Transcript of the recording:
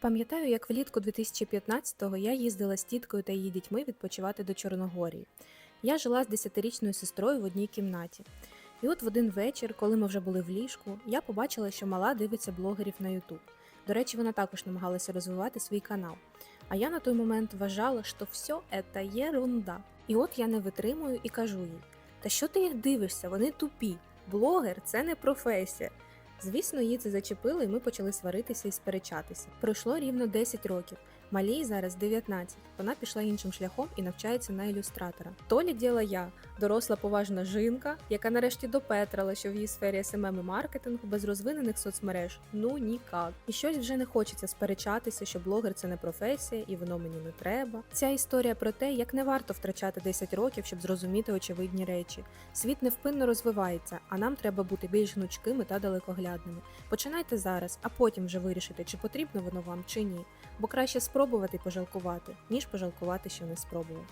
Пам'ятаю, як влітку 2015-го я їздила з тіткою та її дітьми відпочивати до Чорногорії. Я жила з 10-річною сестрою в одній кімнаті. І от в один вечір, коли ми вже були в ліжку, я побачила, що мала дивиться блогерів на YouTube. До речі, вона також намагалася розвивати свій канал. А я на той момент вважала, що все це єрунда. І от я не витримую і кажу їй: Та що ти їх дивишся? Вони тупі. Блогер це не професія. Звісно, її це зачепило, і ми почали сваритися і сперечатися. Пройшло рівно 10 років. Малій зараз 19. Вона пішла іншим шляхом і навчається на ілюстратора. Толі діла я, доросла поважна жінка, яка нарешті допетрала, що в її сфері СММ і маркетингу без розвинених соцмереж ну нікак. І щось вже не хочеться сперечатися, що блогер це не професія і воно мені не треба. Ця історія про те, як не варто втрачати 10 років, щоб зрозуміти очевидні речі. Світ невпинно розвивається, а нам треба бути більш гнучкими та далекоглядними. Починайте зараз, а потім вже вирішите, чи потрібно воно вам чи ні. Бо краще спробувати і пожалкувати, ніж пожалкувати, що не спробував.